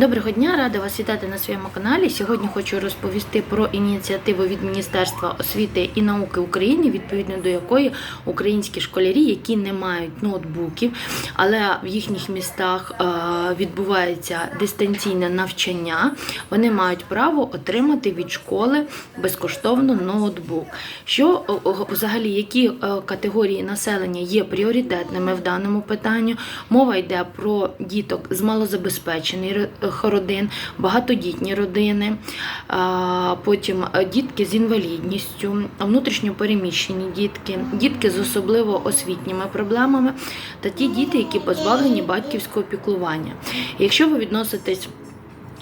Доброго дня, рада вас вітати на своєму каналі. Сьогодні хочу розповісти про ініціативу від Міністерства освіти і науки України, відповідно до якої українські школярі, які не мають ноутбуків, але в їхніх містах е, відбувається дистанційне навчання, вони мають право отримати від школи безкоштовно ноутбук. Що взагалі, які е, категорії населення є пріоритетними в даному питанні? Мова йде про діток з малозабезпечених ро- родин, багатодітні родини, потім е, дітки з інвалідністю, внутрішньопереміщені дітки, дітки з особливо освітніми проблемами та ті діти, які позбавлені батьківського піклування. Якщо ви відноситесь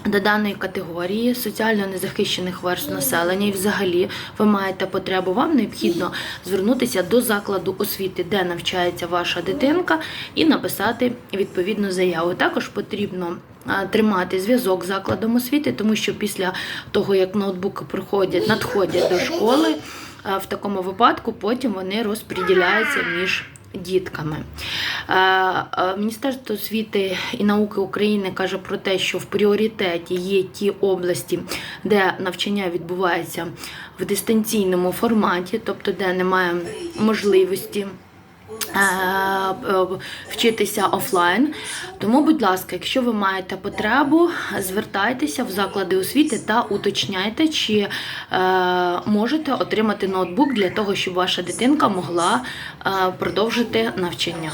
до даної категорії соціально незахищених верств населення і взагалі ви маєте потребу, вам необхідно звернутися до закладу освіти, де навчається ваша дитинка, і написати відповідну заяву. Також потрібно тримати зв'язок з закладом освіти, тому що після того, як ноутбуки приходять, надходять до школи, в такому випадку потім вони розподіляються між дітками. Е, е, Міністерство освіти і науки України каже про те, що в пріоритеті є ті області, де навчання відбувається в дистанційному форматі, тобто де немає можливості. Е, е, Вчитися офлайн. Тому, будь ласка, якщо ви маєте потребу, звертайтеся в заклади освіти та уточняйте, чи е, можете отримати ноутбук для того, щоб ваша дитинка могла продовжити навчання.